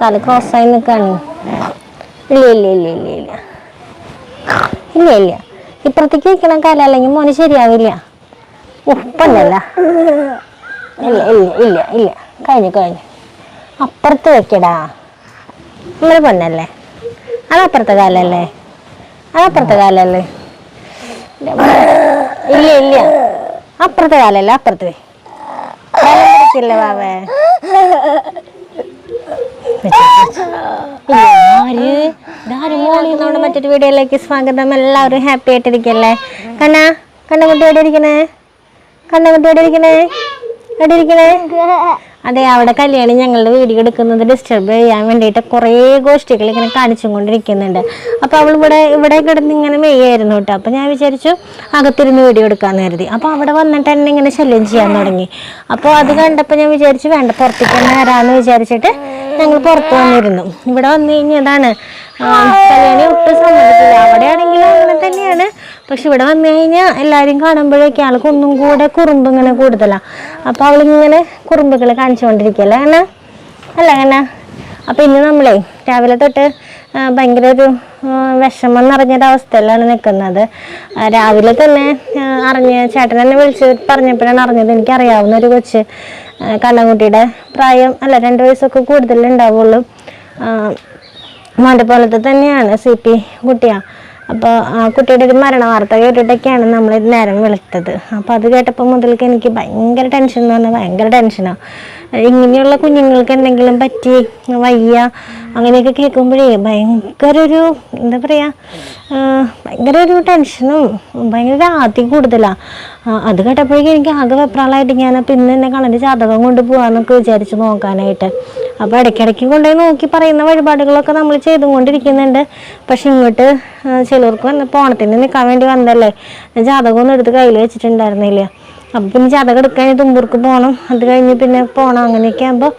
കാൽ ക്രോസായി നിൽക്കാണ് ഇല്ല ഇല്ല ഇല്ല ഇല്ല ഇല്ല. ഇല്ല ഇല്ല. ഇപ്പുറത്തേക്ക് വെക്കണം കാല അല്ലെങ്കിൽ മോന് ശരിയാവില്ല. ഉപ്പന്നല്ല ഇല്ല ഇല്ല ഇല്ല ഇല്ല. കഴിഞ്ഞു കഴിഞ്ഞു. അപ്പുറത്ത് വെക്കടാ. നമ്മളെ പൊന്നല്ലേ? അതപ്പുറത്തെ കാലല്ലേ? അതപ്പുറത്തെ കാലല്ലേ? ഇല്ല ഇല്ല. അപ്പുറത്തെ കാലല്ല അപ്പുറത്ത്. വേ ബലം നമ്മുടെ മറ്റൊരു വീഡിയോയിലേക്ക് സ്വാഗതം. എല്ലാവരും ഹാപ്പി ആയിട്ടിരിക്കല്ലേ? കണ്ണ കണ്ണുകുട്ടി എവിടെ ഇരിക്കണേ? കണ്ണുകുട്ടി എവിടെ ഇരിക്കണേ? എവിടെ ഇരിക്കണേ? അതെ അവിടെ കല്യാണം ഞങ്ങളുടെ വീഡിയോ എടുക്കുന്നത് ഡിസ്റ്റർബ് ചെയ്യാൻ വേണ്ടിയിട്ട് കുറേ ഗോഷ്ഠികൾ ഇങ്ങനെ കാണിച്ചും കൊണ്ടിരിക്കുന്നുണ്ട്. അപ്പോൾ അവൾ ഇവിടെ ഇവിടെ കിടന്ന് ഇങ്ങനെ മെയ്യായിരുന്നു കേട്ടോ. അപ്പോൾ ഞാൻ വിചാരിച്ചു അകത്തിരുന്ന് വീഡിയോ എടുക്കാമെന്ന് കരുതി. അപ്പോൾ അവിടെ വന്നിട്ട് എന്നെ ഇങ്ങനെ ശല്യം ചെയ്യാൻ തുടങ്ങി. അപ്പോൾ അത് കണ്ടപ്പോൾ ഞാൻ വിചാരിച്ചു വേണ്ട പുറത്തേക്ക് തന്നെ വരാമെന്ന് വിചാരിച്ചിട്ട് ഞങ്ങൾ പുറത്ത് വന്നിരുന്നു. ഇവിടെ വന്നു കഴിഞ്ഞതാണ് കല്യാണി ഒട്ടും സമ്മതിക്കില്ല അവിടെയാണെങ്കിലും അങ്ങനെ തന്നെയാണ് പക്ഷെ ഇവിടെ വന്നു കഴിഞ്ഞാൽ എല്ലാവരും കാണുമ്പോഴേക്കും ആൾക്ക് ഒന്നും കൂടെ കുറുമ്പ് ഇങ്ങനെ കൂടുതലാണ് അപ്പോൾ അവളിങ്ങനെ കുറുമ്പുകൾ കാണിച്ചുകൊണ്ടിരിക്കുകയല്ലേ അങ്ങനെ അല്ല അങ്ങനെ അപ്പോൾ ഇന്ന് നമ്മളേ രാവിലെ തൊട്ട് ഭയങ്കര ഒരു വിഷമം നിറഞ്ഞൊരവസ്ഥയിലാണ് നിൽക്കുന്നത് രാവിലെ തന്നെ അറിഞ്ഞ ചേട്ടൻ എന്നെ വിളിച്ച് പറഞ്ഞപ്പോഴാണ് അറിഞ്ഞത് എനിക്കറിയാവുന്ന ഒരു കൊച്ച് കണ്ണൻകുട്ടിയുടെ പ്രായം അല്ല രണ്ട് വയസ്സൊക്കെ കൂടുതലുണ്ടാവുള്ളൂ മോന്റെ പോലത്തെ തന്നെയാണ് സി പി കുട്ടിയാണ് അപ്പോൾ ആ കുട്ടിയുടെ ഒരു മരണ വാർത്ത കേട്ടിട്ടൊക്കെയാണ് നമ്മൾ നേരം വിളിച്ചത് അപ്പോൾ അത് കേട്ടപ്പോൾ മുതൽക്ക് എനിക്ക് ഭയങ്കര ടെൻഷൻ എന്ന് പറഞ്ഞാൽ ഭയങ്കര ടെൻഷനാണ് ഇങ്ങനെയുള്ള കുഞ്ഞുങ്ങൾക്ക് എന്തെങ്കിലും പറ്റി വയ്യ അങ്ങനെയൊക്കെ കേൾക്കുമ്പോഴേ ഭയങ്കര ഒരു എന്താ പറയുക ഭയങ്കര ഒരു ടെൻഷനും ഭയങ്കര ആദ്യ കൂടുതലാണ് അത് കേട്ടപ്പോഴേക്കും എനിക്ക് ആകെ വെപ്രാളായിട്ട് ഞാനപ്പോൾ ഇന്ന് എന്നെ കളന്റെ ജാതകം കൊണ്ട് പോകാമെന്നൊക്കെ വിചാരിച്ച് നോക്കാനായിട്ട്. അപ്പോൾ ഇടയ്ക്കിടയ്ക്ക് കൊണ്ടുപോയി നോക്കി പറയുന്ന വഴിപാടുകളൊക്കെ നമ്മൾ ചെയ്തുകൊണ്ടിരിക്കുന്നുണ്ട്. പക്ഷെ ഇങ്ങോട്ട് ചിലർക്ക് വന്നപ്പോൾ ഓണത്തിന് നിൽക്കാൻ വേണ്ടി വന്നല്ലേ ഞാൻ ജാതകം ഒന്നും എടുത്ത് കയ്യിൽ വെച്ചിട്ടുണ്ടായിരുന്നില്ല. അപ്പം പിന്നെ ജാതകം എടുക്കാൻ തുമ്പൂർക്ക് പോകണം അത് കഴിഞ്ഞ് പിന്നെ പോകണം അങ്ങനെയൊക്കെ ആകുമ്പോൾ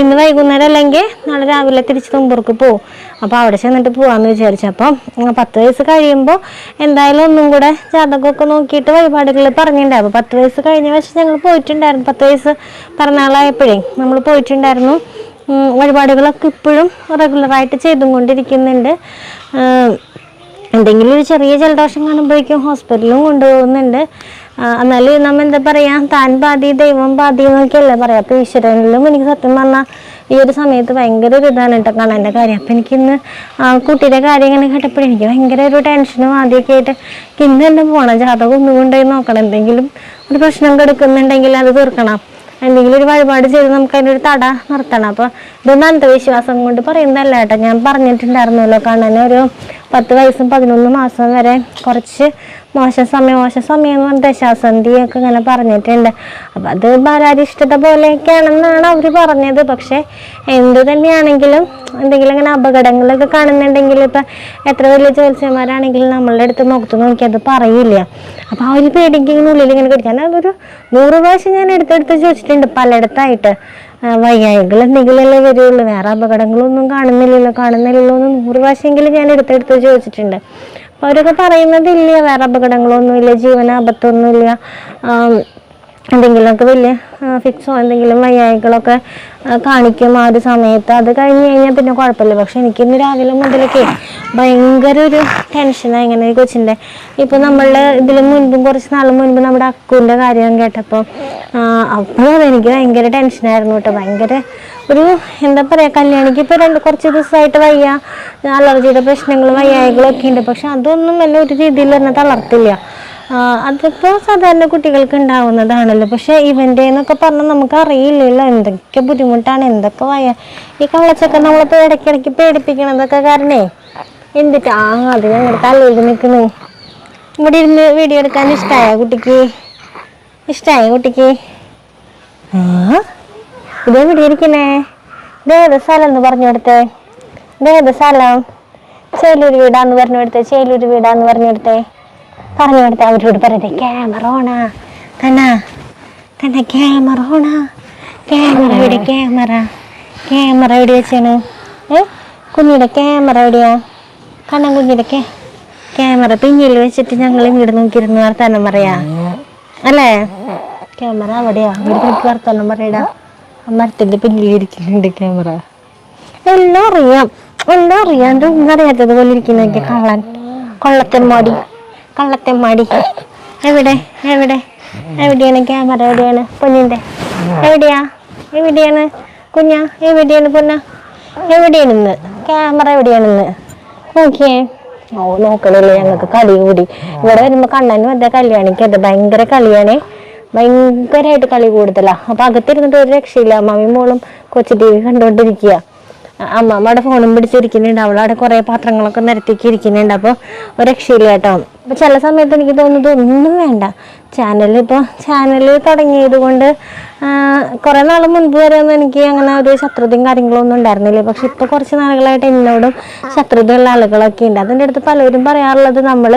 ഇന്ന് വൈകുന്നേരം അല്ലെങ്കിൽ നാളെ രാവിലെ തിരിച്ച് തുമ്പൂർക്ക് പോകും അപ്പോൾ അവിടെ ചെന്നിട്ട് പോകാമെന്ന് വിചാരിച്ചു. അപ്പം പത്ത് വയസ്സ് കഴിയുമ്പോൾ എന്തായാലും ഒന്നും കൂടെ ജാതകമൊക്കെ നോക്കിയിട്ട് വഴിപാടുകൾ പറഞ്ഞിട്ടുണ്ടായിരുന്നു അപ്പോൾ പത്ത് വയസ്സ് കഴിഞ്ഞ പക്ഷേ ഞങ്ങൾ പോയിട്ടുണ്ടായിരുന്നു. പത്ത് വയസ്സ് പിറന്നാളായപ്പോഴേ നമ്മൾ പോയിട്ടുണ്ടായിരുന്നു. വഴിപാടുകളൊക്കെ ഇപ്പോഴും റെഗുലറായിട്ട് ചെയ്തും കൊണ്ടിരിക്കുന്നുണ്ട് എന്തെങ്കിലും ഒരു ചെറിയ ജലദോഷം കാണുമ്പോഴേക്കും ഹോസ്പിറ്റലും കൊണ്ടുപോകുന്നുണ്ട്. എന്നാലും നമ്മ എന്താ പറയാ? താൻ പാതി ദൈവം പാതി എന്നൊക്കെയല്ലേ പറയാം. അപ്പൊ ഈശ്വരനിലും എനിക്ക് സത്യം പറഞ്ഞാൽ ഈ ഒരു സമയത്ത് ഭയങ്കര ഒരു ഇതാണ് കേട്ടോ കാണാന്റെ കാര്യം. അപ്പം എനിക്കിന്ന് ആ കുട്ടിയുടെ കാര്യം ഇങ്ങനെ കേട്ടപ്പോഴും എനിക്ക് ഭയങ്കര ഒരു ടെൻഷനും ആദ്യമൊക്കെ ആയിട്ട് എനിക്ക് ഇന്ന് തന്നെ പോകണം ജാതകം ഒന്നും കൊണ്ടുപോയി നോക്കണം. എന്തെങ്കിലും ഒരു പ്രശ്നം കിടക്കുന്നുണ്ടെങ്കിൽ അത് തീർക്കണം. എന്തെങ്കിലും ഒരു വഴിപാട് ചെയ്ത് നമുക്ക് അതിന്റെ ഒരു തട നിർത്തണം. അപ്പോൾ ഇതൊന്നും വിശ്വാസം കൊണ്ട് പറയുന്നതല്ല കേട്ടോ. ഞാൻ പറഞ്ഞിട്ടുണ്ടായിരുന്നല്ലോ കാണാൻ ഒരു പത്ത് വയസ്സും പതിനൊന്ന് മാസം വരെ കുറച്ച് മോശം സമയം മോശം സമയം എന്ന് പറഞ്ഞ ദശാസന്ധിയൊക്കെ ഇങ്ങനെ പറഞ്ഞിട്ടുണ്ട്. അപ്പം അത് ബാലാരിഷ്ടത പോലെയൊക്കെയാണെന്നാണ് അവർ പറഞ്ഞത്. പക്ഷേ എന്തു തന്നെയാണെങ്കിലും എന്തെങ്കിലും ഇങ്ങനെ അപകടങ്ങളൊക്കെ കാണുന്നുണ്ടെങ്കിൽ ഇപ്പം എത്ര വലിയ ജ്യോത്സ്യന്മാരാണെങ്കിലും നമ്മളുടെ അടുത്ത് മുഖത്ത് നോക്കി അത് പറയില്ല. അപ്പം ആ ഒരു പേടിക്ക് ഇങ്ങനെ ഉള്ളിൽ ഇങ്ങനെ കിടക്കാൻ. അതൊരു നൂറ് പ്രാവശ്യം ഞാൻ എടുത്തെടുത്ത് ചോദിച്ചിട്ടുണ്ട് പലയിടത്തായിട്ട്. വയ്യായികൾ എന്തെങ്കിലുമല്ലേ വരുള്ളൂ. വേറെ അപകടങ്ങളൊന്നും കാണുന്നില്ലല്ലോ. കാണുന്നില്ലല്ലോ എന്ന് നൂറ് പ്രാവശ്യമെങ്കിലും ഞാൻ എടുത്തെടുത്ത് ചോദിച്ചിട്ടുണ്ട്. അപ്പോൾ അവരൊക്കെ പറയുന്നതില്ല വേറെ അപകടങ്ങളൊന്നുമില്ല ജീവനാപത്തൊന്നുമില്ല. എന്തെങ്കിലുമൊക്കെ വലിയ ഫിക്സോ എന്തെങ്കിലും വയ്യായ്കളൊക്കെ കാണിക്കും ആ ഒരു സമയത്ത്. അത് കഴിഞ്ഞ് കഴിഞ്ഞാൽ പിന്നെ കുഴപ്പമില്ല. പക്ഷെ എനിക്ക് ഇന്ന് രാവിലെ മുതലൊക്കെ ഭയങ്കര ഒരു ടെൻഷനാണ് ഇങ്ങനെ കൊച്ചിന്റെ ഇപ്പോൾ നമ്മളുടെ ഇതിൽ മുൻപും കുറച്ച് നാൾ മുൻപ് നമ്മുടെ അക്കുവിന്റെ കാര്യം കേട്ടപ്പോൾ അപ്പോഴും എനിക്ക് ഭയങ്കര ടെൻഷനായിരുന്നു കേട്ടോ. ഭയങ്കര ഒരു എന്താ പറയുക കല്യാണിക്ക് ഇപ്പോൾ രണ്ട് കുറച്ച് ദിവസമായിട്ട് വയ്യ. അലർജിയുടെ പ്രശ്നങ്ങളും വയ്യായ്കളൊക്കെ ഉണ്ട്. പക്ഷെ അതൊന്നും എല്ലാം ഒരു രീതിയിൽ തന്നെ തളർത്തില്ല. അതിപ്പോൾ സാധാരണ കുട്ടികൾക്ക് ഉണ്ടാവുന്നതാണല്ലോ. പക്ഷെ ഇവന്റെ എന്നൊക്കെ പറഞ്ഞാൽ നമുക്ക് അറിയില്ലല്ലോ എന്തൊക്കെ ബുദ്ധിമുട്ടാണ് എന്തൊക്കെ വയ ഈ കള്ളച്ചൊക്കെ നമ്മളിപ്പോൾ ഇടയ്ക്കിടയ്ക്ക് പേടിപ്പിക്കണതൊക്കെ കാരണേ. എന്തിട്ടാ? ആ അത് ഞങ്ങളുടെ തലയിൽ നിൽക്കുന്നു ഇവിടെ ഇരുന്ന് വീഡിയോ എടുക്കാൻ ഇഷ്ടമായ കുട്ടിക്ക്? ഇഷ്ടമായ കുട്ടിക്ക്? ആ ഇതേ ഇരിക്കണേ. ഇതേത് സ്ഥലം എന്ന് പറഞ്ഞു കൊടുത്തേ? ഇതേത് സ്ഥലം? ചേലൂർ വീടാന്ന് പറഞ്ഞു കൊടുത്തേ ചേലൂർ വീടാന്ന് പറഞ്ഞു കൊടുത്തേ. പറഞ്ഞു കൊടുത്തേ അവരോട് പറയട്ടെ. ക്യാമറ ഓണാ കണ്ണ. കണ്ണ ക്യാമറ ഓണാ ക്യാമറ എവിടെ? ക്യാമറ ക്യാമറ എവിടെ വെച്ചാണ്? ഏ? കുഞ്ഞിയുടെ ക്യാമറ എവിടെയാ? കണ്ണൻ കുഞ്ഞിയുടെ ക്യാ ക്യാമറ പിന്നിൽ വെച്ചിട്ട് ഞങ്ങൾ ഇങ്ങോട്ട് നോക്കിയിരുന്നു വർത്താനം പറയാ. അല്ലേ? ക്യാമറ അവിടെയാ. ഇങ്ങോട്ട് നോക്കി വർത്താനം പറയടാ. മരത്തിന്റെ പിന്നിൽ ഇരിക്കുന്നുണ്ട് ക്യാമറ എല്ലാം അറിയാം. എല്ലാം അറിയാണ്ട് ഒന്നും അറിയാത്തത് പോലെ ഇരിക്കുന്ന കള്ളൻ കൊള്ളത്തെമ്മാടി കള്ളത്തെമ്മാടി എവിടെ? എവിടെ? എവിടെയാണ് ക്യാമറ? എവിടെയാണ്? പൊന്നിന്റെ എവിടെയാ? എവിടെയാണ്? കുഞ്ഞാ എവിടെയാണ് പൊന്ന? എവിടെയാണെന്ന്? ക്യാമറ എവിടെയാണെന്ന്? നോക്കിയേ. ഓ നോക്കണല്ലേ ഞങ്ങൾക്ക് കളി കൂടി. ഇവിടെ വരുമ്പോ കണ്ണനും വെറുതെ കല്യാണിക്ക് അത് ഭയങ്കര കളിയാണേ. ഭയങ്കരമായിട്ട് കളി കൂടുതലാ. അപ്പൊ അകത്തിരുന്നിട്ട് ഒരു രക്ഷയില്ല. അമ്മാമയും മോളും കൊച്ചു ടി വി കണ്ടോണ്ടിരിക്കുക അമ്മമ്മയുടെ ഫോണും പിടിച്ചിരിക്കുന്നുണ്ട്. അവളവിടെ കുറെ പാത്രങ്ങളൊക്കെ നിരത്തിക്ക് ഇരിക്കുന്നുണ്ട്. അപ്പോൾ ഒരു രക്ഷയില്ല കേട്ടോ. അപ്പൊ ചില സമയത്ത് എനിക്ക് തോന്നുന്നത് ഒന്നും വേണ്ട. ചാനൽ ഇപ്പോൾ ചാനൽ തുടങ്ങിയത് കൊണ്ട് കുറേ നാൾ മുൻപ് വരെ ഒന്നും എനിക്ക് അങ്ങനെ ഒരു ശത്രുതയും കാര്യങ്ങളും ഒന്നും ഉണ്ടായിരുന്നില്ല. പക്ഷെ ഇപ്പോൾ കുറച്ച് നാളുകളായിട്ട് എന്നോടും ശത്രുതയുള്ള ആളുകളൊക്കെ ഉണ്ട്. അതിന്റെ അടുത്ത് പലരും പറയാറുള്ളത് നമ്മൾ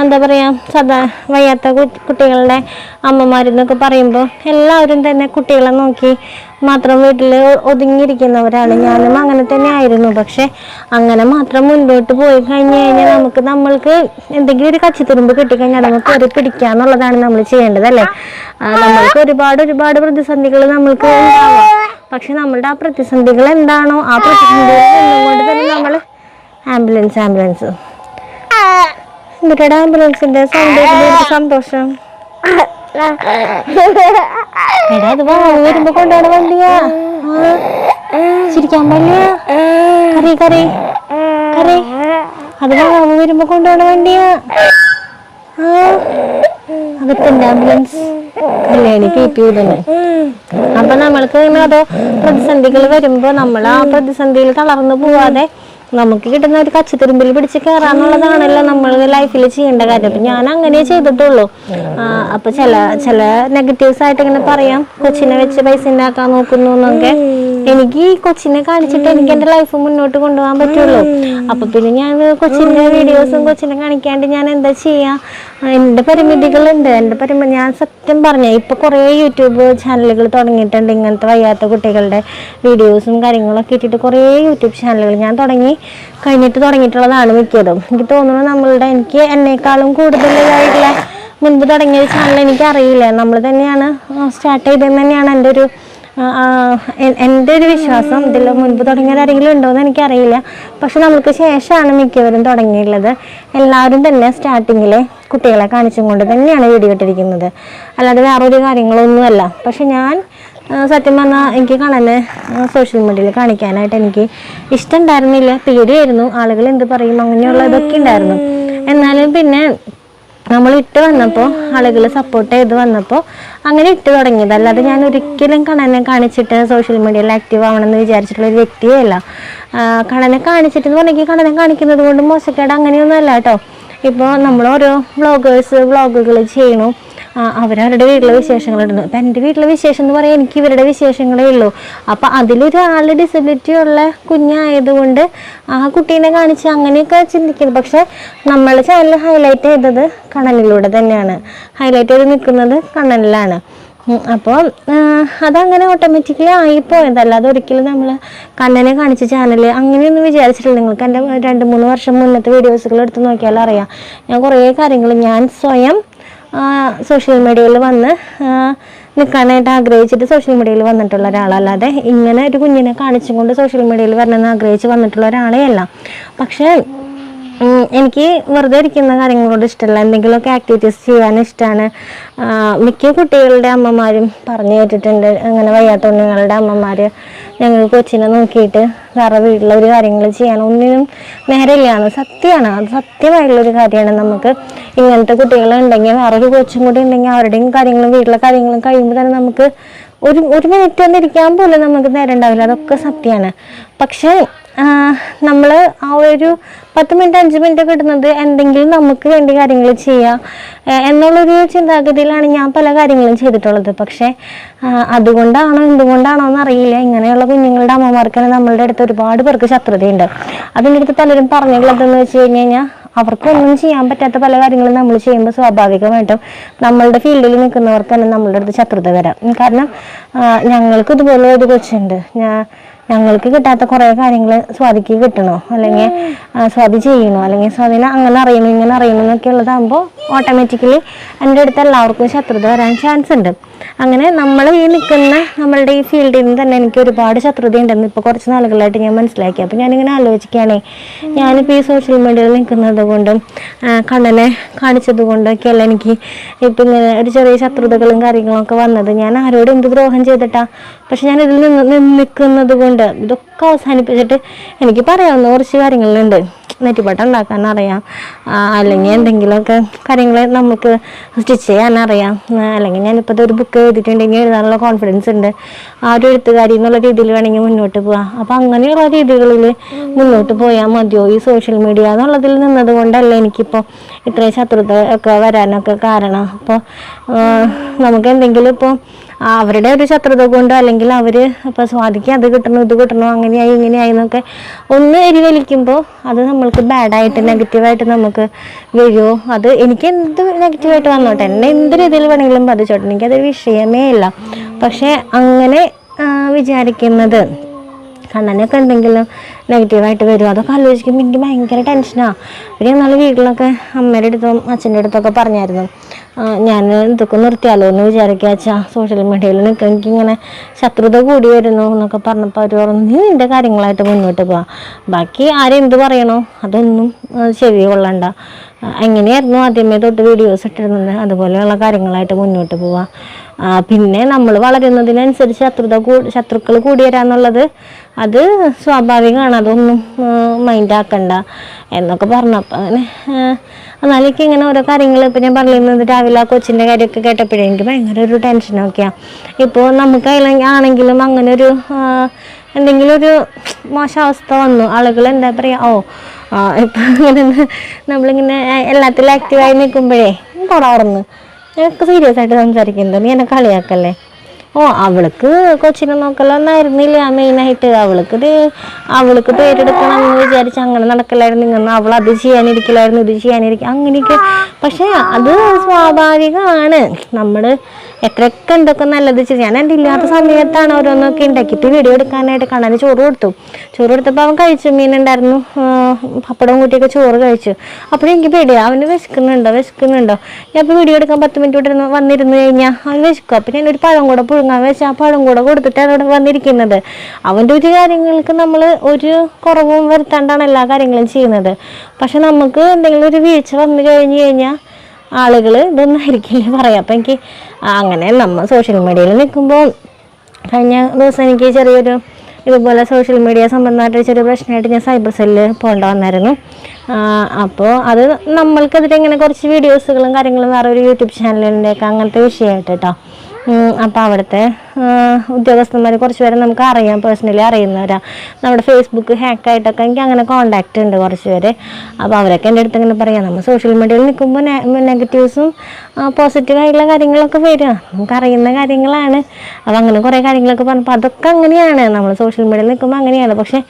എന്താ പറയുക സദാ വയ്യാത്ത കുട്ടികളുടെ അമ്മമാരെന്നൊക്കെ പറയുമ്പോൾ എല്ലാവരും തന്നെ കുട്ടികളെ നോക്കി മാത്രം വീട്ടിൽ ഒതുങ്ങിയിരിക്കുന്നവരാണ്. ഞാനും അങ്ങനെ തന്നെ ആയിരുന്നു. പക്ഷെ അങ്ങനെ മാത്രം മുൻപോട്ട് പോയി കഴിഞ്ഞ് കഴിഞ്ഞാൽ നമുക്ക് നമ്മൾക്ക് എന്തെങ്കിലും ഒരു കച്ചിത്തുരുമ്പ് കിട്ടിക്കഴിഞ്ഞാൽ നമുക്ക് കയറി പിടിക്കുക എന്നുള്ളതാണ് നമ്മൾ ചെയ്യേണ്ടത് അല്ലേ ആ, നമ്മൾക്ക് ഒരുപാട് ഒരുപാട് പ്രതിസന്ധികൾ നമ്മൾക്ക് ഉണ്ടാവാം. പക്ഷെ നമ്മളുടെ ആ പ്രതിസന്ധികൾ എന്താണോ ആ പ്രതിസന്ധികൾ കൊണ്ട് തന്നെ നമ്മൾ ആംബുലൻസ് ആംബുലൻസ് എന്നിട്ട് ആംബുലൻസിന്റെ സൗണ്ട് സന്തോഷം? എടാ അത് വാ വരുമ്പോ കൊണ്ടുപോണ വണ്ടിയാ. ആ, ചിരിക്കാൻ പറ്റില്ല കറി കറി. കറി. അത് വാ വരുമ്പോ കൊണ്ടുപോണ വണ്ടിയാ. അപ്പൊ നമ്മൾക്ക് ഓരോ പ്രതിസന്ധികൾ വരുമ്പോ നമ്മൾ ആ പ്രതിസന്ധിയിൽ തളർന്നു പോവാതെ നമുക്ക് കിട്ടുന്ന ഒരു കച്ചത്തുരുമ്പിൽ പിടിച്ച് കയറാന്നുള്ളതാണല്ലോ നമ്മൾ ലൈഫിൽ ചെയ്യേണ്ട കാര്യം. അപ്പൊ ഞാൻ അങ്ങനെ ചെയ്തിട്ടുള്ളൂ. അപ്പൊ ചില ചില നെഗറ്റീവ്സ് ആയിട്ട് ഇങ്ങനെ പറയാം. കൊച്ചിനെ വെച്ച് പൈസ ഉണ്ടാക്കാൻ നോക്കുന്നു എന്നൊക്കെ. എനിക്ക് ഈ കൊച്ചിനെ കാണിച്ചിട്ട് എനിക്ക് എന്റെ ലൈഫ് മുന്നോട്ട് കൊണ്ടുപോകാൻ പറ്റുള്ളൂ. അപ്പൊ പിന്നെ ഞാൻ കൊച്ചിന്റെ വീഡിയോസും കൊച്ചിനെ കാണിക്കാണ്ട് ഞാൻ എന്താ ചെയ്യാ? എന്റെ പരിമിതികളുണ്ട്. എന്റെ പരിമിതി ഞാൻ സത്യം പറഞ്ഞ ഇപ്പൊ കുറെ യൂട്യൂബ് ചാനലുകൾ തുടങ്ങിയിട്ടുണ്ട്. ഇങ്ങനത്തെ വയ്യാത്ത കുട്ടികളുടെ വീഡിയോസും കാര്യങ്ങളൊക്കെ ഇട്ടിട്ട് കുറെ യൂട്യൂബ് ചാനലുകൾ ഞാൻ തുടങ്ങി കഴിഞ്ഞിട്ട് തുടങ്ങിയിട്ടുള്ളതാണ് മിക്കതും. എനിക്ക് തോന്നുന്നു നമ്മളുടെ എനിക്ക് എന്നെക്കാളും കൂടുതലായിട്ടുള്ള മുൻപ് തുടങ്ങിയ ചാനൽ എനിക്ക് അറിയില്ല നമ്മൾ തന്നെയാണ് സ്റ്റാർട്ട് ചെയ്തതെന്ന് തന്നെയാണ് എന്റെ ഒരു എന്റെ ഒരു വിശ്വാസം ഇതിൽ മുൻപ് തുടങ്ങിയത് ആരെങ്കിലും ഉണ്ടോയെന്ന് എനിക്കറിയില്ല. പക്ഷെ നമുക്ക് ശേഷമാണ് മിക്കവരും തുടങ്ങിയുള്ളത് എല്ലാവരും തന്നെ സ്റ്റാർട്ടിങ്ങിൽ കുട്ടികളെ കാണിച്ചും കൊണ്ട് തന്നെയാണ് വീഡിയോ ഇട്ടിരിക്കുന്നത്. അല്ലാതെ വേറൊരു കാര്യങ്ങളൊന്നുമല്ല. പക്ഷെ ഞാൻ സത്യം പറഞ്ഞാൽ എനിക്ക് കാണാൻ സോഷ്യൽ മീഡിയയിൽ കാണിക്കാനായിട്ട് എനിക്ക് ഇഷ്ടമുണ്ടായിരുന്നില്ല പേടിയായിരുന്നു. ആളുകൾ എന്ത് പറയും? അങ്ങനെയുള്ള ഇതൊക്കെ ഉണ്ടായിരുന്നു. എന്നാലും പിന്നെ നമ്മൾ ഇട്ട് വന്നപ്പോൾ ആളുകൾ സപ്പോർട്ട് ചെയ്ത് വന്നപ്പോൾ അങ്ങനെ ഇട്ട് തുടങ്ങിയത്. അല്ലാതെ ഞാൻ ഒരിക്കലും കണനെ കാണിച്ചിട്ട് സോഷ്യൽ മീഡിയയിൽ ആക്റ്റീവ് ആവണമെന്ന് വിചാരിച്ചിട്ടുള്ള ഒരു വ്യക്തിയല്ല. കണനെ കാണിച്ചിട്ട് പറഞ്ഞെങ്കിൽ കണനെ കാണിക്കുന്നത് കൊണ്ട് മോശക്കേട് അങ്ങനെയൊന്നും അല്ല കേട്ടോ. ഇപ്പോൾ നമ്മൾ ഓരോ വ്ളോഗേഴ്സ് വ്ളോഗുകൾ ചെയ്യണു അവരവരുടെ വീട്ടിലെ വിശേഷങ്ങളുണ്ട്. അപ്പം എന്റെ വീട്ടിലെ വിശേഷം എന്ന് പറയാൻ എനിക്ക് ഇവരുടെ വിശേഷങ്ങളേ ഉള്ളൂ. അപ്പം അതിലൊരാളുടെ ഡിസബിലിറ്റി ഉള്ള കുഞ്ഞായതുകൊണ്ട് ആ കുട്ടീനെ കാണിച്ച് അങ്ങനെയൊക്കെ ചിന്തിക്കുന്നു. പക്ഷേ നമ്മൾ ചാനൽ ഹൈലൈറ്റ് ചെയ്തത് കണ്ണനിലൂടെ തന്നെയാണ്. ഹൈലൈറ്റ് ചെയ്ത് നിൽക്കുന്നത് കണ്ണനിലാണ്. അപ്പോൾ അതങ്ങനെ ഓട്ടോമാറ്റിക്കലി ആയിപ്പോയതല്ല അതൊരിക്കലും നമ്മൾ കണ്ണനെ കാണിച്ച ചാനൽ അങ്ങനെയൊന്നും വിചാരിച്ചിട്ടില്ല. നിങ്ങൾക്ക് എന്റെ രണ്ട് മൂന്ന് വർഷം മുന്നത്തെ വീഡിയോസുകൾ എടുത്ത് നോക്കിയാൽ അറിയാം ഞാൻ കുറേ കാര്യങ്ങൾ ഞാൻ സ്വയം സോഷ്യൽ മീഡിയയിൽ വന്ന് നിൽക്കാനായിട്ട് ആഗ്രഹിച്ചിട്ട് സോഷ്യൽ മീഡിയയിൽ വന്നിട്ടുള്ള ഒരാളല്ലാതെ ഇങ്ങനെ ഒരു കുഞ്ഞിനെ കാണിച്ചും കൊണ്ട് സോഷ്യൽ മീഡിയയിൽ വരണമെന്ന് ആഗ്രഹിച്ച് വന്നിട്ടുള്ള ഒരാളെയല്ല പക്ഷേ എനിക്ക് വെറുതെ ഇരിക്കുന്ന കാര്യങ്ങളോട് ഇഷ്ടമല്ല എന്തെങ്കിലുമൊക്കെ ആക്ടിവിറ്റീസ് ചെയ്യാൻ ഇഷ്ടമാണ് മിക്ക കുട്ടികളുടെ അമ്മമാരും പറഞ്ഞു കേട്ടിട്ടുണ്ട്. അങ്ങനെ വയ്യാത്ത ഉണ്ണികളുടെ അമ്മമാർ ഞങ്ങൾ കൊച്ചിനെ നോക്കിയിട്ട് വേറെ വീട്ടിലെ ഒരു കാര്യങ്ങൾ ചെയ്യാൻ. ഒന്നിനും നേരമില്ലാണ് സത്യമാണ്. അത് സത്യമായിട്ടുള്ളൊരു കാര്യമാണ് നമുക്ക്. ഇങ്ങനത്തെ കുട്ടികളുണ്ടെങ്കിൽ വേറൊരു കൊച്ചും കൂടി ഉണ്ടെങ്കിൽ അവരുടെയും കാര്യങ്ങളും വീട്ടിലെ കാര്യങ്ങളും കഴിയുമ്പോൾ തന്നെ നമുക്ക് ഒരു ഒരു മിനിറ്റ് ഒന്ന് ഇരിക്കാൻ പോലും നമുക്ക് നേരം ഉണ്ടാവില്ല. അതൊക്കെ സത്യമാണ്. പക്ഷേ നമ്മൾ ആ ഒരു പത്ത് മിനിറ്റ് അഞ്ച് മിനിറ്റ് കിട്ടുന്നത് എന്തെങ്കിലും നമുക്ക് വേണ്ടി കാര്യങ്ങൾ ചെയ്യാം. എന്നുള്ളൊരു ചിന്താഗതിയിലാണ് ഞാൻ പല കാര്യങ്ങളും ചെയ്തിട്ടുള്ളത്. പക്ഷേ അതുകൊണ്ടാണോ എന്തുകൊണ്ടാണോ എന്നറിയില്ല. ഇങ്ങനെയുള്ള കുഞ്ഞുങ്ങളുടെ അമ്മമാർക്ക് നമ്മളുടെ അടുത്ത് ഒരുപാട് പേർക്ക് ശത്രുതയുണ്ട്. അതിന്റെ അടുത്ത് പലരും പറഞ്ഞിട്ടുള്ളതെന്ന് വെച്ച് കഴിഞ്ഞ് കഴിഞ്ഞാൽ അവർക്കൊന്നും ചെയ്യാൻ പറ്റാത്ത പല കാര്യങ്ങളും നമ്മൾ ചെയ്യുമ്പോൾ സ്വാഭാവികമായിട്ടും നമ്മളുടെ ഫീൽഡിൽ നിൽക്കുന്നവർക്ക് തന്നെ നമ്മളുടെ അടുത്ത് ശത്രുത വരാം. കാരണം ഞങ്ങൾക്ക് ഇതുപോലെ ഒരു കൊച്ചുണ്ട്. ഞാൻ ഞങ്ങൾക്ക് കിട്ടാത്ത കുറേ കാര്യങ്ങൾ സ്വാതിക്ക് കിട്ടണോ? അല്ലെങ്കിൽ സ്വാതി ചെയ്യണോ? അല്ലെങ്കിൽ സ്വാധീനം അങ്ങനെ അറിയണോ ഇങ്ങനെ അറിയണോ എന്നൊക്കെ ഉള്ളതാകുമ്പോൾ ഓട്ടോമാറ്റിക്കലി എന്റെ അടുത്ത് എല്ലാവർക്കും ശത്രുത വരാൻ ചാൻസ് ഉണ്ട്. അങ്ങനെ നമ്മൾ ഈ നിൽക്കുന്ന നമ്മളുടെ ഈ ഫീൽഡിൽ നിന്ന് തന്നെ എനിക്ക് ഒരുപാട് ശത്രുത ഉണ്ടെന്ന് ഇപ്പോൾ കുറച്ച് നാളുകളായിട്ട് ഞാൻ മനസ്സിലാക്കി. അപ്പോൾ ഞാനിങ്ങനെ ആലോചിക്കുകയാണേ. ഞാനിപ്പോൾ ഈ സോഷ്യൽ മീഡിയയിൽ നിൽക്കുന്നത് കൊണ്ടും കണ്ണനെ കാണിച്ചത് കൊണ്ടൊക്കെയല്ല എനിക്ക് ഇപ്പം ഇങ്ങനെ ഒരു ചെറിയ ശത്രുതകളും കാര്യങ്ങളൊക്കെ വന്നത്. ഞാൻ ആരോടും എന്ത് ദ്രോഹം ചെയ്തിട്ടാ? പക്ഷെ ഞാൻ ഇതിൽ നിന്ന് നിൽക്കുന്നത് കൊണ്ട് ഇതൊക്കെ അവസാനിപ്പിച്ചിട്ട് എനിക്ക് പറയാവുന്ന കുറച്ച് കാര്യങ്ങളുണ്ട്. നെറ്റിപ്പട്ടം ഉണ്ടാക്കാൻ അറിയാം അല്ലെങ്കിൽ എന്തെങ്കിലുമൊക്കെ കാര്യങ്ങൾ നമുക്ക് സ്റ്റിച്ച് ചെയ്യാൻ അറിയാം അല്ലെങ്കിൽ ഞാനിപ്പോൾ ഒരു ബുക്ക് എഴുതിയിട്ടുണ്ടെങ്കിൽ എഴുതാനുള്ള കോൺഫിഡൻസ് ഉണ്ട്. ആ ഒരു എഴുത്തുകാരി എന്നുള്ള രീതിയിൽ വേണമെങ്കിൽ മുന്നോട്ട് പോവാം. അപ്പം അങ്ങനെയുള്ള രീതികളിൽ മുന്നോട്ട് പോയാൽ മതിയോ? ഈ സോഷ്യൽ മീഡിയ എന്നുള്ളതിൽ നിന്നത് കൊണ്ടല്ല എനിക്കിപ്പോൾ ഇത്രയും ശത്രുത ഒക്കെ വരാനൊക്കെ കാരണം. അപ്പോൾ നമുക്ക് എന്തെങ്കിലും ഇപ്പോൾ അവരുടെ ഒരു ശത്രുത കൊണ്ടോ അല്ലെങ്കിൽ അവർ ഇപ്പോൾ സ്വാതിക്ക് അത് കിട്ടണം ഇത് കിട്ടണോ അങ്ങനെയായി ഇങ്ങനെയായി എന്നൊക്കെ ഒന്ന് എരി വലിക്കുമ്പോൾ അത് നമ്മൾക്ക് ബാഡായിട്ട് നെഗറ്റീവായിട്ട് നമുക്ക് വരുമോ അത് എനിക്ക് എന്ത് നെഗറ്റീവായിട്ട് വന്നോട്ടെ? എന്നെ എന്ത് രീതിയിൽ വേണമെങ്കിലും ബാധിച്ചോട്ടെ? എനിക്കത് വിഷയമേ ഇല്ല. പക്ഷേ അങ്ങനെ വിചാരിക്കുന്നത് കണ്ണനൊക്കെ എന്തെങ്കിലും നെഗറ്റീവായിട്ട് വരും അതൊക്കെ ആലോചിക്കുമ്പോൾ എനിക്ക് ഭയങ്കര ടെൻഷനാണ് പിന്നെ നല്ല വീട്ടിലൊക്കെ അമ്മയുടെ അടുത്തും അച്ഛന്റെ അടുത്തൊക്കെ പറഞ്ഞായിരുന്നു. ഞാൻ ഇതൊക്കെ നിർത്തിയാലോ എന്ന് വിചാരിക്കുക അച്ഛാ. സോഷ്യൽ മീഡിയയിൽ നിൽക്കുക എനിക്കിങ്ങനെ ശത്രുത കൂടി വരുന്നു എന്നൊക്കെ പറഞ്ഞപ്പോൾ അവർ പറഞ്ഞു നീ നിന്റെ കാര്യങ്ങളായിട്ട് മുന്നോട്ട് പോവാ. ബാക്കി ആരെന്ത് പറയണോ അതൊന്നും ശരി കൊള്ളണ്ട. എങ്ങനെയായിരുന്നു ആദ്യമേ തൊട്ട് വീഡിയോസ് ഇട്ടിരുന്നത്? അതുപോലെയുള്ള കാര്യങ്ങളായിട്ട് മുന്നോട്ട് പോവാം. പിന്നെ നമ്മൾ വളരുന്നതിനനുസരിച്ച് ശത്രുത ശത്രുക്കൾ കൂടി വരാന്നുള്ളത് അത് സ്വാഭാവികമാണ്. അതൊന്നും മൈൻഡാക്കണ്ട എന്നൊക്കെ പറഞ്ഞപ്പോൾ അങ്ങനെ എന്നാലും എനിക്ക് ഇങ്ങനെ ഓരോ കാര്യങ്ങൾ ഇപ്പം ഞാൻ പറയുന്നത് രാവിലെ ആ കൊച്ചിന്റെ കാര്യമൊക്കെ കേട്ടപ്പോഴേ എനിക്ക് ഭയങ്കര ഒരു ടെൻഷനൊക്കെയാണ് ഇപ്പോൾ നമുക്ക് ആണെങ്കിലും അങ്ങനെ ഒരു എന്തെങ്കിലും ഒരു മോശാവസ്ഥ വന്നു. ആളുകൾ എന്താ പറയുക ഓ ഇപ്പം ഇങ്ങനെ നമ്മളിങ്ങനെ എല്ലാത്തിലും ആക്റ്റീവായി നിൽക്കുമ്പോഴേ തുടർന്ന് ഞങ്ങൾക്ക് സീരിയസ് ആയിട്ട് സംസാരിക്കുന്നത് നീ എന്നെ കളിയാക്കല്ലേ. ഓ അവൾക്ക് കൊച്ചിനെ നോക്കലൊന്നായിരുന്നില്ല മെയിനായിട്ട് അവൾക്ക് ഇത് അവൾക്ക് പേരെടുക്കണം എന്ന് വിചാരിച്ച് അങ്ങനെ നടക്കലായിരുന്നു. ഇങ്ങനെ അവൾ അത് ചെയ്യാനിരിക്കലായിരുന്നു ഇത് ചെയ്യാനിരിക്കും അങ്ങനെയൊക്കെ. പക്ഷെ അത് സ്വാഭാവികമാണ്. നമ്മൾ എത്രയൊക്കെ എന്തൊക്കെ നല്ലത് ഞാൻ എന്റെ ഇല്ലാത്ത സമയത്താണ് ഓരോന്നൊക്കെ ഉണ്ടാക്കിയിട്ട് വീഡിയോ എടുക്കാനായിട്ട് കാണാൻ ചോറ് കൊടുത്തു. ചോറ് കൊടുത്തപ്പോൾ അവൻ കഴിച്ചു മീനുണ്ടായിരുന്നു പപ്പടം കൂട്ടിയൊക്കെ ചോറ് കഴിച്ചു. അപ്പോഴും എനിക്ക് പേടിയാ. അവന് വിശക്കുന്നുണ്ടോ? വിശക്കുന്നുണ്ടോ? ഞാൻ ഇപ്പോൾ വീഡിയോ എടുക്കാൻ പത്ത് മിനിറ്റ് ഇവിടെ വന്നിരുന്നു കഴിഞ്ഞാൽ അവൻ വിശക്കും. അപ്പം ഞാൻ ഒരു പഴം കൂടെ പുഴുങ്ങാൻ വെച്ച് ആ പഴം കൂടെ കൊടുത്തിട്ടാണ് അവിടെ വന്നിരിക്കുന്നത്. അവന്റെ ഒരു കാര്യങ്ങൾക്ക് നമ്മൾ ഒരു കുറവും വരുത്താണ്ടാണ് എല്ലാ കാര്യങ്ങളും ചെയ്യുന്നത്. പക്ഷെ നമുക്ക് എന്തെങ്കിലും ഒരു വീഴ്ച വന്നു കഴിഞ്ഞ് കഴിഞ്ഞാൽ ആളുകൾ ഇതൊന്നായിരിക്കില്ല പറയാം. അപ്പം എനിക്ക് അങ്ങനെ നമ്മൾ സോഷ്യൽ മീഡിയയിൽ നിൽക്കുമ്പോൾ കഴിഞ്ഞ ദിവസം എനിക്ക് ചെറിയൊരു ഇതുപോലെ സോഷ്യൽ മീഡിയ സംബന്ധമായിട്ട് ചെറിയ പ്രശ്നമായിട്ട് ഞാൻ സൈബർ സെല്ലിൽ പോകേണ്ട വന്നായിരുന്നു. അപ്പോൾ അത് നമ്മൾക്കെതിരെ ഇങ്ങനെ കുറച്ച് വീഡിയോസുകളും കാര്യങ്ങളും വേറെ ഒരു യൂട്യൂബ് ചാനലിന്റെയൊക്കെ അങ്ങനത്തെ വിഷയമായിട്ട് കേട്ടോ അപ്പോൾ അവിടുത്തെ ഉദ്യോഗസ്ഥന്മാർ കുറച്ച് പേരെ നമുക്ക് അറിയാം പേഴ്സണലി അറിയുന്നവരാ. നമ്മുടെ ഫേസ്ബുക്ക് ഹാക്കായിട്ടൊക്കെ എനിക്ക് അങ്ങനെ കോണ്ടാക്റ്റ് ഉണ്ട് കുറച്ച് പേര്. അപ്പോൾ അവരൊക്കെ എന്റെ അടുത്ത് ഇങ്ങനെ പറയാം നമ്മൾ സോഷ്യൽ മീഡിയയിൽ നിൽക്കുമ്പോൾ നെഗറ്റീവ്സും പോസിറ്റീവായിട്ടുള്ള കാര്യങ്ങളൊക്കെ വരിക നമുക്ക് അറിയുന്ന കാര്യങ്ങളാണ്. അപ്പോൾ അങ്ങനെ കുറേ കാര്യങ്ങളൊക്കെ പറഞ്ഞപ്പോൾ അതൊക്കെ അങ്ങനെയാണ്. നമ്മൾ സോഷ്യൽ മീഡിയയിൽ നിൽക്കുമ്പോൾ അങ്ങനെയാണ്. പക്ഷേ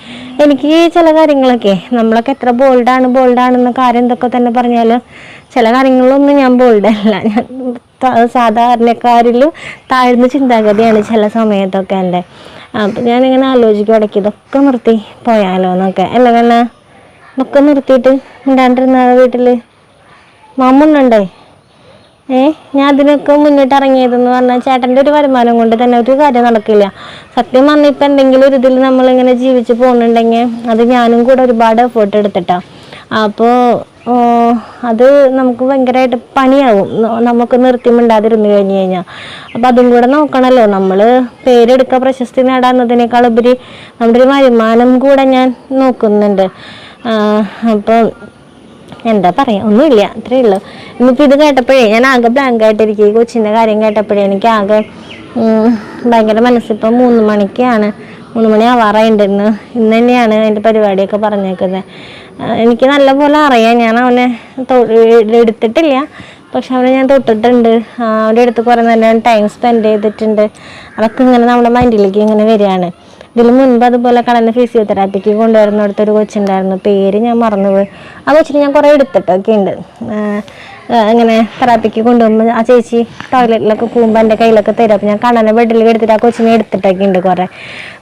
എനിക്ക് ചില കാര്യങ്ങളൊക്കെ നമ്മളൊക്കെ എത്ര ബോൾഡാണ് ബോൾഡാണെന്നൊക്കെ കാര്യം എന്തൊക്കെ തന്നെ പറഞ്ഞാലും ചില കാര്യങ്ങളിലൊന്നും ഞാൻ ബോൾഡല്ല ഞാൻ സാധാരണക്കാരിലും താഴ്ന്ന ചിന്താഗതിയാണ് ചില സമയത്തൊക്കെ എന്റെ. അപ്പം ഞാനിങ്ങനെ ആലോചിക്കും ഇടയ്ക്ക് ഇതൊക്കെ നിർത്തി പോയാലോ എന്നൊക്കെ. അല്ല കണ്ണ? ഇതൊക്കെ നിർത്തിയിട്ട് മിണ്ടാണ്ടിരുന്ന വീട്ടിൽ മാമുന്നുണ്ടേ ഏ ഞാൻ അതിനൊക്കെ മുന്നിട്ട് ഇറങ്ങിയതെന്ന് പറഞ്ഞാൽ ചേട്ടന്റെ ഒരു വരുമാനം കൊണ്ട് തന്നെ ഒരു കാര്യം നടക്കില്ല. സത്യം പറഞ്ഞാൽ ഇപ്പം എന്തെങ്കിലും ഒരു ഇതിൽ നമ്മളിങ്ങനെ ജീവിച്ച് പോകുന്നുണ്ടെങ്കിൽ അത് ഞാനും കൂടെ ഒരുപാട് എഫേർട്ട് എടുത്തിട്ടാണ് അപ്പോൾ അത് നമുക്ക് ഭയങ്കരമായിട്ട് പണിയാവും നമുക്ക് നിർത്തി മിണ്ടാതിരുന്ന് കഴിഞ്ഞ് കഴിഞ്ഞാൽ അപ്പം അതും കൂടെ നോക്കണമല്ലോ നമ്മൾ പേരെടുക്കുക പ്രശസ്തി നേടാന്നതിനേക്കാൾ ഉപരി നമ്മുടെ ഒരു വരുമാനം കൂടെ ഞാൻ നോക്കുന്നുണ്ട്. അപ്പം എന്താ പറയാ ഒന്നുമില്ല. അത്രേ ഉള്ളൂ. ഇന്നിപ്പോൾ ഇത് കേട്ടപ്പോഴേ ഞാൻ ആകെ ബ്ലാങ്ക് ആയിട്ടിരിക്കും. ഈ കൊച്ചിന്റെ കാര്യം കേട്ടപ്പോഴേ എനിക്ക് ആകെ ഭയങ്കര മനസ്സിപ്പം മൂന്ന് മണിക്കാണ്. മൂന്ന് മണി ആവാറായിട്ടുണ്ട് ഇന്ന് തന്നെയാണ് അതിന്റെ പരിപാടിയൊക്കെ പറഞ്ഞേക്കുന്നത്. എനിക്ക് നല്ലപോലെ അറിയാം. ഞാൻ അവനെ എടുത്തിട്ടില്ല. പക്ഷെ അവനെ ഞാൻ തൊട്ടിട്ടുണ്ട്. അവന്റെ അടുത്ത് കുറേ നല്ല ടൈം സ്പെൻഡ് ചെയ്തിട്ടുണ്ട്. അതൊക്കെ ഇങ്ങനെ നമ്മുടെ മൈൻഡിലേക്ക് ഇങ്ങനെ വരികയാണ്. ഇതിന് മുൻപ് അതുപോലെ കടന്ന് ഫിസിയോതെറാപ്പിക്ക് കൊണ്ടുവരുന്ന അടുത്തൊരു കൊച്ചുണ്ടായിരുന്നു. പേര് ഞാൻ മറന്നുപോയി. ആ കൊച്ചിന് ഞാൻ കുറേ എടുത്തിട്ടൊക്കെ ഉണ്ട്. ഇങ്ങനെ തെറാപ്പിക്ക് കൊണ്ടുപോകുമ്പോൾ ആ ചേച്ചി ടോയ്ലറ്റിലൊക്കെ പോകുമ്പോൾ എന്റെ കയ്യിലൊക്കെ തരും. അപ്പം ഞാൻ കാണാൻ ബെഡിൽ എടുത്തിട്ട് ആ കൊച്ചിനെ എടുത്തിട്ടൊക്കെ ഉണ്ട് കുറേ.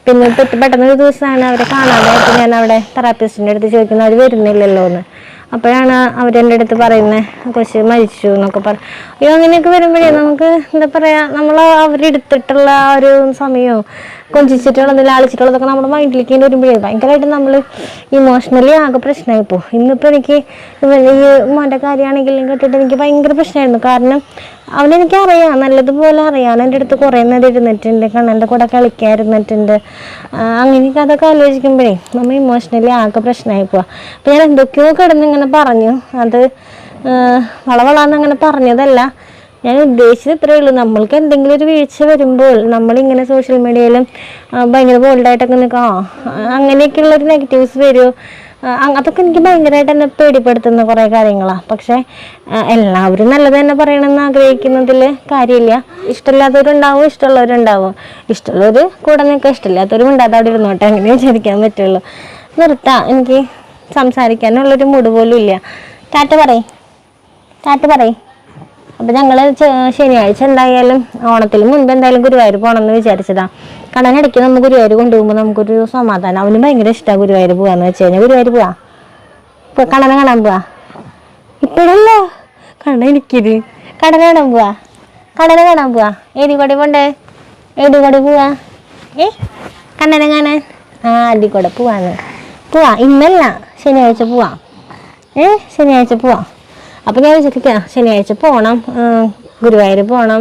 പിന്നെ പെട്ടെന്ന് ഒരു ദിവസമാണ് അവരെ കാണാതെ ഞാൻ അവിടെ തെറാപ്പിസ്റ്റിന്റെ അടുത്ത് ചോദിക്കുന്നത് അവർ വരുന്നില്ലല്ലോ എന്ന് അപ്പോഴാണ് അവരെന്റെ അടുത്ത് പറയുന്നത് കൊച്ചു മരിച്ചു എന്നൊക്കെ പറ അയ്യോ അങ്ങനെയൊക്കെ വരുമ്പോഴേ നമുക്ക് എന്താ പറയുക നമ്മൾ അവരെടുത്തിട്ടുള്ള ആ ഒരു സമയവും കൊഞ്ചിച്ചിട്ടുള്ളത് ലാളിച്ചിട്ടുള്ളതൊക്കെ നമ്മുടെ മൈൻഡിലേക്ക് ഇങ്ങനെ വരുമ്പോഴേ ഭയങ്കരമായിട്ട് നമ്മൾ ഇമോഷണലി ആകെ പ്രശ്നമായി പോകും ഇന്നിപ്പോൾ എനിക്ക് ഈ മോന്റെ കാര്യമാണെങ്കിലും കേട്ടിട്ട് എനിക്ക് ഭയങ്കര പ്രശ്നമായിരുന്നു. കാരണം അവനെനിക്ക് അറിയാം നല്ലതുപോലെ അറിയാം. എന്റെ അടുത്ത് കുറേ നേരം ഇരുന്നിട്ടുണ്ട്. കണ്ണന്റെ കൂടെ ആ, അങ്ങനെയൊക്കെ അതൊക്കെ ആലോചിക്കുമ്പോഴേ നമ്മൾ ഇമോഷണലി ആകെ പ്രശ്നമായി പോവാം. അപ്പം ഞാൻ എന്തൊക്കെയോ കിടന്ന് ഇങ്ങനെ പറഞ്ഞു. അത് വളവളാന്ന് അങ്ങനെ പറഞ്ഞതല്ല. ഞാൻ ഉദ്ദേശിച്ചത് ഇത്രയേ ഉള്ളൂ. നമ്മൾക്ക് എന്തെങ്കിലും ഒരു വീഴ്ച വരുമ്പോൾ നമ്മളിങ്ങനെ സോഷ്യൽ മീഡിയയിലും ഭയങ്കര ബോൾഡായിട്ടൊക്കെ നിൽക്കാം. അങ്ങനെയൊക്കെയുള്ളൊരു നെഗറ്റീവ്സ് വരുമോ അതൊക്കെ എനിക്ക് ഭയങ്കരമായിട്ട് എന്നെ പേടിപ്പെടുത്തുന്ന കുറേ കാര്യങ്ങളാണ് പക്ഷെ എല്ലാവരും നല്ലത് തന്നെ പറയണമെന്ന് ആഗ്രഹിക്കുന്നതിൽ കാര്യമില്ല. ഇഷ്ടമില്ലാത്തവരുണ്ടാവും ഇഷ്ടമുള്ളവരുണ്ടാവും. ഇഷ്ടമുള്ളവർ കൂടെ നിൽക്കുക ഇഷ്ടമില്ലാത്തവരും ഉണ്ടാകാതെ അവിടെ ഇരുന്നോട്ടെ അങ്ങനെ വിചാരിക്കാൻ പറ്റുള്ളൂ. നിർത്താം എനിക്ക് സംസാരിക്കാനുള്ളൊരു മൂഡ് പോലും ഇല്ല. ടാറ്റ പറയും. ടാറ്റ പറയ്. അപ്പം ഞങ്ങൾ ശനിയാഴ്ച എന്തായാലും ഓണത്തിന് മുൻപ് എന്തായാലും ഗുരുവായൂർ പോകണമെന്ന് വിചാരിച്ചതാ. കടനിടയ്ക്ക് നമ്മൾ ഗുരുവായൂർ കൊണ്ടുപോകുമ്പോൾ നമുക്കൊരു സമാധാനം. അവന് ഭയങ്കര ഇഷ്ടമാണ് ഗുരുവായൂർ പോകാന്ന് വെച്ച് കഴിഞ്ഞാൽ ഗുരുവായൂർ പോവാ? ഇപ്പൊ കടന കാണാൻ പോവാ? ഇപ്പോഴല്ല. കടന എനിക്കിത്. കടന കാണാൻ പോവാ? കടന കാണാൻ പോവാ? ഏതി കൂടെ പോണ്ടേ? ഏതി കൂടെ പോവാ? ഏ? കണ്ണന കാണാൻ? ആ അടി കൂടെ പോവാന്ന്. പോവാ. ഇന്നല്ല. ശനിയാഴ്ച പോവാ. ഏ? ശനിയാഴ്ച പോവാം. അപ്പം ഞാൻ വിചാരിക്കുക ശനിയാഴ്ച പോകണം ഗുരുവായൂർ പോകണം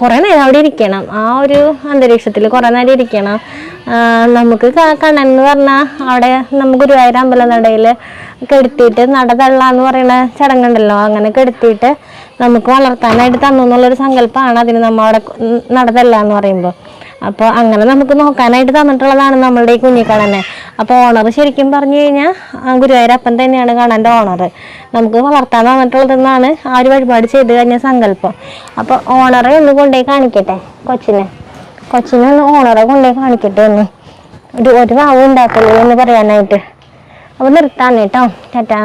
കുറേ നേരം അവിടെ ഇരിക്കണം. ആ ഒരു അന്തരീക്ഷത്തിൽ കുറേ നേരം ഇരിക്കണം. നമുക്ക് കണ്ണൻ എന്ന് പറഞ്ഞാൽ അവിടെ നമുക്ക് ഗുരുവായൂർ അമ്പലം നടയിൽ കെടുത്തിയിട്ട് നട തള്ളാന്ന് പറയുന്ന ചടങ്ങുണ്ടല്ലോ അങ്ങനെ കെടുത്തിയിട്ട് നമുക്ക് വളർത്താനായിട്ട് തന്നു എന്നുള്ളൊരു സങ്കല്പമാണ് അതിന് നമ്മൾ അവിടെ നട തള്ളാന്ന് പറയുമ്പോൾ അപ്പോൾ അങ്ങനെ നമുക്ക് നോക്കാനായിട്ട് തന്നിട്ടുള്ളതാണ് നമ്മളുടെ ഈ കുഞ്ഞിക്കണ്ണനെ. അപ്പോൾ ഓണർ ശരിക്കും പറഞ്ഞു കഴിഞ്ഞാൽ ഗുരുവായൂരപ്പൻ തന്നെയാണ് കാണാന്റെ ഓണർ നമുക്ക് വളർത്താൻ തന്നിട്ടുള്ളതെന്നാണ് ആ ഒരു വഴിപാട് ചെയ്ത് കഴിഞ്ഞ സങ്കല്പം. അപ്പോൾ ഓണറെ ഒന്ന് കൊണ്ടുപോയി കാണിക്കട്ടെ കൊച്ചിനെ. കൊച്ചിനെ ഒന്ന് ഓണറെ കൊണ്ടുപോയി കാണിക്കട്ടെ ഒന്ന്. ഒരു ഒരു വാവ് എന്ന് പറയാനായിട്ട്. അപ്പോൾ നിർത്താൻ കേട്ടോ. ടാറ്റാ.